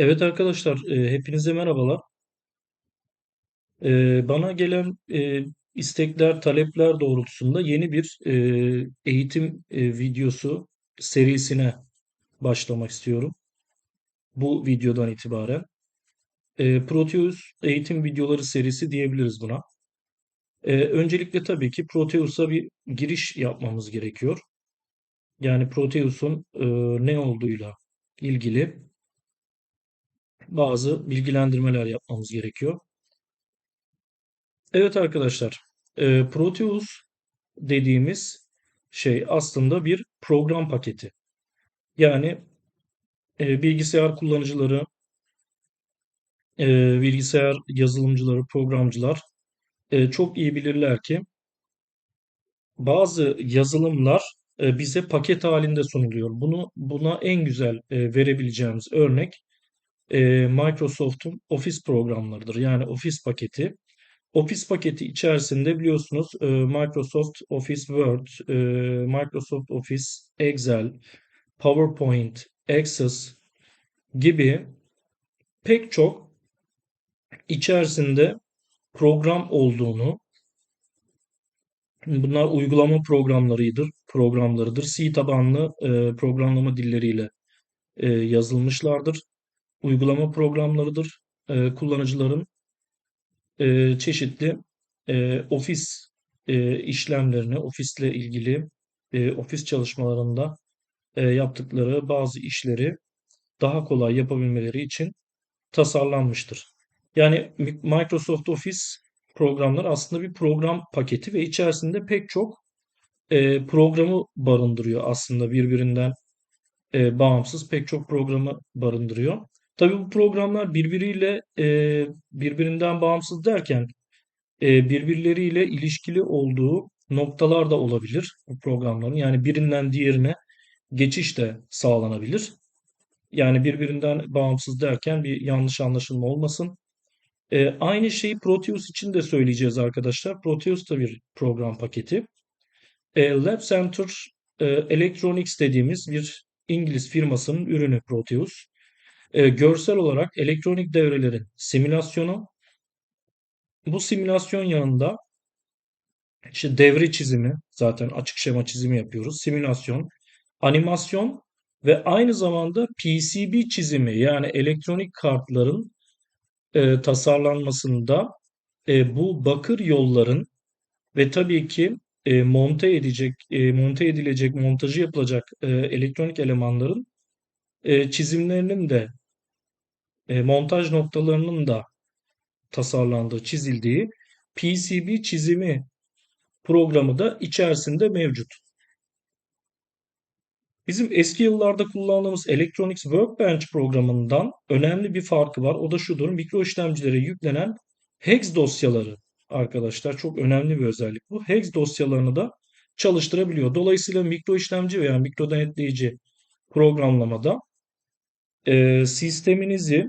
Evet arkadaşlar, e, hepinize merhabalar. E, bana gelen e, istekler, talepler doğrultusunda yeni bir eğitim videosu serisine başlamak istiyorum. Bu videodan itibaren. Proteus eğitim videoları serisi diyebiliriz buna. Öncelikle tabii ki Proteus'a bir giriş yapmamız gerekiyor. Yani Proteus'un ne olduğuyla ilgili bazı bilgilendirmeler yapmamız gerekiyor. Evet arkadaşlar, e, Proteus dediğimiz şey aslında bir program paketi. Yani e, bilgisayar kullanıcıları, e, bilgisayar yazılımcıları, programcılar e, çok iyi bilirler ki bazı yazılımlar e, bize paket halinde sunuluyor. Bunu buna en güzel e, verebileceğimiz örnek e, Microsoft'un Office programlarıdır. Yani Office paketi. Office paketi içerisinde biliyorsunuz e, Microsoft Office Word, e, Microsoft Office Excel, PowerPoint, Access gibi pek çok içerisinde program olduğunu, bunlar uygulama programlarıdır, programlarıdır. C tabanlı e, programlama dilleriyle e, yazılmışlardır. Uygulama programlarıdır. E, kullanıcıların e, çeşitli e, ofis e, işlemlerini, ofisle ilgili e, ofis çalışmalarında e, yaptıkları bazı işleri daha kolay yapabilmeleri için tasarlanmıştır. Yani Microsoft Office programlar aslında bir program paketi ve içerisinde pek çok e, programı barındırıyor aslında birbirinden e, bağımsız pek çok programı barındırıyor. Tabii bu programlar birbiriyle e, birbirinden bağımsız derken e, birbirleriyle ilişkili olduğu noktalar da olabilir bu programların. Yani birinden diğerine geçiş de sağlanabilir. Yani birbirinden bağımsız derken bir yanlış anlaşılma olmasın. E, aynı şeyi Proteus için de söyleyeceğiz arkadaşlar. Proteus da bir program paketi. E, Lab Center e, Electronics dediğimiz bir İngiliz firmasının ürünü Proteus. E, görsel olarak elektronik devrelerin simülasyonu. Bu simülasyon yanında işte devre çizimi, zaten açık şema çizimi yapıyoruz. Simülasyon, animasyon ve aynı zamanda PCB çizimi yani elektronik kartların e, tasarlanmasında e, bu bakır yolların ve tabii ki e, monte edecek, e, monte edilecek, montajı yapılacak e, elektronik elemanların e, çizimlerinin de e, montaj noktalarının da tasarlandığı, çizildiği PCB çizimi programı da içerisinde mevcut. Bizim eski yıllarda kullandığımız Electronics Workbench programından önemli bir farkı var. O da şudur. Mikro işlemcilere yüklenen hex dosyaları arkadaşlar çok önemli bir özellik bu. Hex dosyalarını da çalıştırabiliyor. Dolayısıyla mikro işlemci veya mikro denetleyici programlamada e, sisteminizi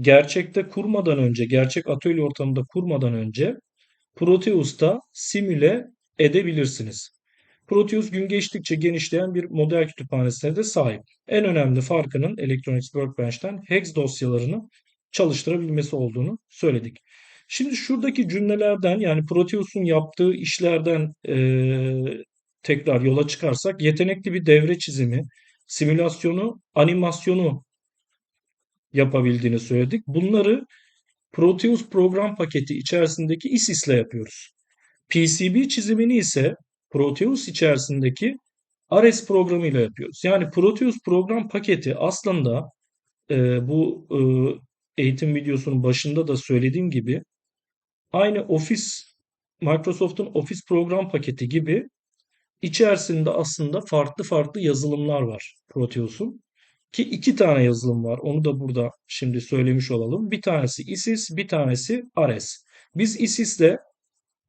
gerçekte kurmadan önce, gerçek atölye ortamında kurmadan önce Proteus'ta simüle edebilirsiniz. Proteus gün geçtikçe genişleyen bir model kütüphanesine de sahip. En önemli farkının Electronics Workbench'ten hex dosyalarını çalıştırabilmesi olduğunu söyledik. Şimdi şuradaki cümlelerden yani Proteus'un yaptığı işlerden e, tekrar yola çıkarsak yetenekli bir devre çizimi, simülasyonu, animasyonu yapabildiğini söyledik. Bunları Proteus program paketi içerisindeki ISIS ile yapıyoruz. PCB çizimini ise Proteus içerisindeki Ares programıyla yapıyoruz. Yani Proteus program paketi aslında e, bu e, eğitim videosunun başında da söylediğim gibi aynı Office Microsoft'un Office program paketi gibi içerisinde aslında farklı farklı yazılımlar var Proteus'un. Ki iki tane yazılım var. Onu da burada şimdi söylemiş olalım. Bir tanesi ISIS, bir tanesi Ares. Biz ISIS'le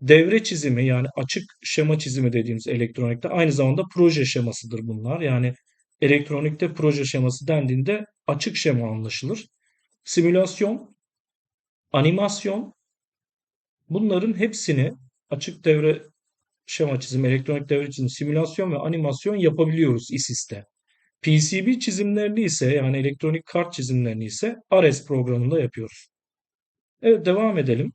devre çizimi yani açık şema çizimi dediğimiz elektronikte aynı zamanda proje şemasıdır bunlar. Yani elektronikte proje şeması dendiğinde açık şema anlaşılır. Simülasyon, animasyon bunların hepsini açık devre şema çizimi, elektronik devre çizimi, simülasyon ve animasyon yapabiliyoruz ISIS'te. PCB çizimlerini ise yani elektronik kart çizimlerini ise ARES programında yapıyoruz. Evet devam edelim.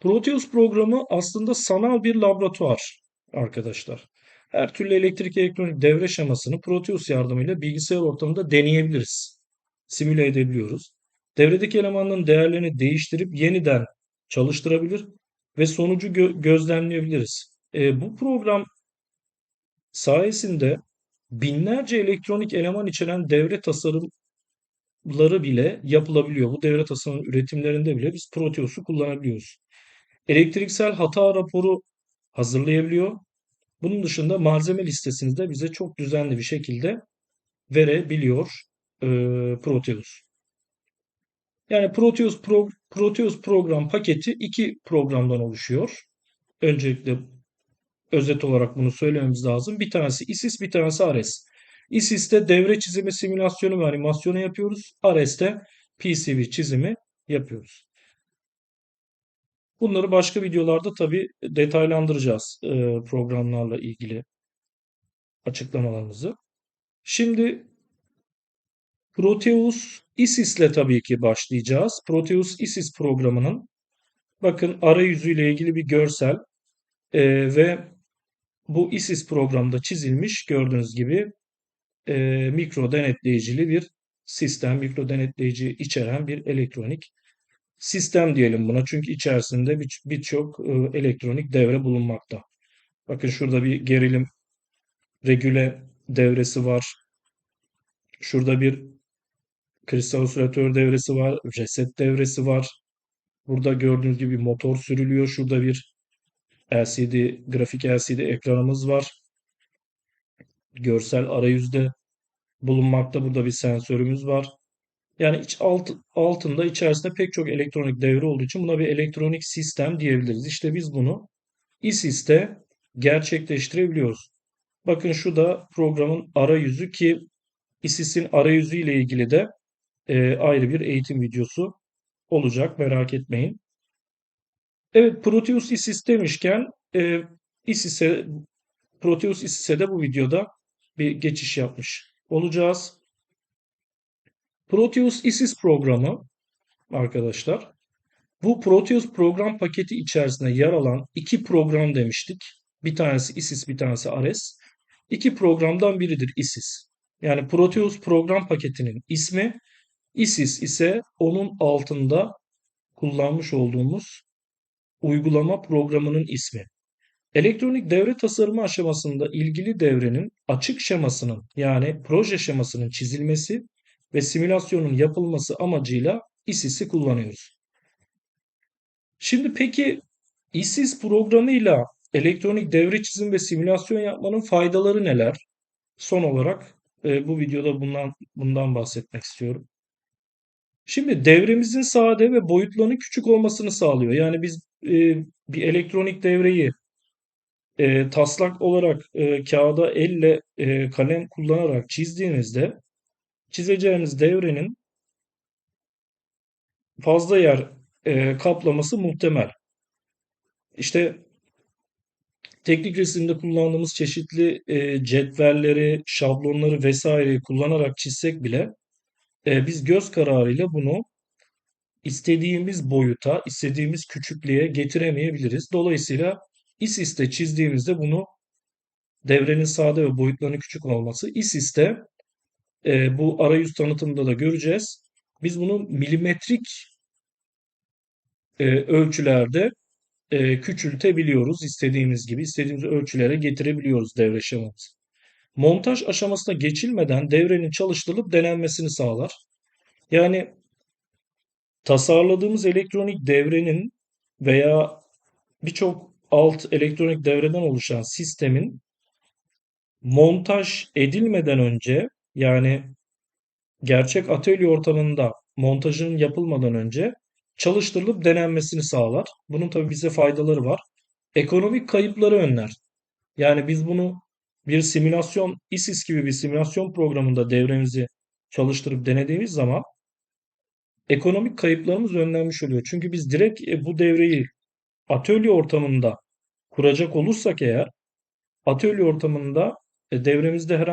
Proteus programı aslında sanal bir laboratuvar arkadaşlar. Her türlü elektrik elektronik devre şemasını Proteus yardımıyla bilgisayar ortamında deneyebiliriz. Simüle edebiliyoruz. Devredeki elemanların değerlerini değiştirip yeniden çalıştırabilir ve sonucu gö gözlemleyebiliriz. E, bu program sayesinde binlerce elektronik eleman içeren devre tasarımları bile yapılabiliyor. Bu devre tasarım üretimlerinde bile biz Proteus'u kullanabiliyoruz. Elektriksel hata raporu hazırlayabiliyor. Bunun dışında malzeme listesini de bize çok düzenli bir şekilde verebiliyor e, Proteus. Yani Proteus, Pro, Proteus program paketi iki programdan oluşuyor. Öncelikle özet olarak bunu söylememiz lazım. Bir tanesi ISIS, bir tanesi ARES. ISIS'te devre çizimi, simülasyonu ve animasyonu yapıyoruz. ARES'te PCB çizimi yapıyoruz. Bunları başka videolarda tabii detaylandıracağız e, programlarla ilgili açıklamalarımızı. Şimdi Proteus ISIS ile tabii ki başlayacağız. Proteus ISIS programının bakın arayüzüyle ilgili bir görsel e, ve bu ISIS programda çizilmiş gördüğünüz gibi e, mikro denetleyicili bir sistem, mikro denetleyici içeren bir elektronik sistem diyelim buna. Çünkü içerisinde birçok bir e, elektronik devre bulunmakta. Bakın şurada bir gerilim regüle devresi var. Şurada bir kristal osilatör devresi var. Reset devresi var. Burada gördüğünüz gibi motor sürülüyor. Şurada bir LCD, grafik LCD ekranımız var. Görsel arayüzde bulunmakta. Burada bir sensörümüz var. Yani iç alt, altında içerisinde pek çok elektronik devre olduğu için buna bir elektronik sistem diyebiliriz. İşte biz bunu ISIS'te gerçekleştirebiliyoruz. Bakın şu da programın arayüzü ki ISIS'in arayüzü ile ilgili de e, ayrı bir eğitim videosu olacak merak etmeyin. Evet Proteus ISIS demişken e, ISIS'e Proteus ISIS'e de bu videoda bir geçiş yapmış olacağız. Proteus ISIS programı arkadaşlar. Bu Proteus program paketi içerisinde yer alan iki program demiştik. Bir tanesi ISIS, bir tanesi Ares. İki programdan biridir ISIS. Yani Proteus program paketinin ismi, ISIS ise onun altında kullanmış olduğumuz uygulama programının ismi. Elektronik devre tasarımı aşamasında ilgili devrenin açık şemasının yani proje şemasının çizilmesi ve simülasyonun yapılması amacıyla ISIS'i kullanıyoruz. Şimdi peki ISIS programıyla elektronik devre çizim ve simülasyon yapmanın faydaları neler? Son olarak e, bu videoda bundan bundan bahsetmek istiyorum. Şimdi devremizin sade ve boyutlarının küçük olmasını sağlıyor. Yani biz e, bir elektronik devreyi e, taslak olarak e, kağıda elle e, kalem kullanarak çizdiğinizde çizeceğiniz devrenin fazla yer e, kaplaması muhtemel. İşte teknik resimde kullandığımız çeşitli e, cetvelleri, şablonları vesaireyi kullanarak çizsek bile e, biz göz kararıyla bunu istediğimiz boyuta, istediğimiz küçüklüğe getiremeyebiliriz. Dolayısıyla ISIS'te çizdiğimizde bunu devrenin sade ve boyutlarının küçük olması. ISIS'te e, bu arayüz tanıtımında da göreceğiz. Biz bunu milimetrik e, ölçülerde e, küçültebiliyoruz. istediğimiz gibi istediğimiz ölçülere getirebiliyoruz devre şemamızı. Montaj aşamasına geçilmeden devrenin çalıştırılıp denenmesini sağlar. Yani tasarladığımız elektronik devrenin veya birçok alt elektronik devreden oluşan sistemin montaj edilmeden önce yani gerçek atölye ortamında montajının yapılmadan önce çalıştırılıp denenmesini sağlar. Bunun tabi bize faydaları var. Ekonomik kayıpları önler. Yani biz bunu bir simülasyon, ISIS gibi bir simülasyon programında devremizi çalıştırıp denediğimiz zaman ekonomik kayıplarımız önlenmiş oluyor. Çünkü biz direkt e, bu devreyi atölye ortamında kuracak olursak eğer Atölye ortamında e, devremizde herhangi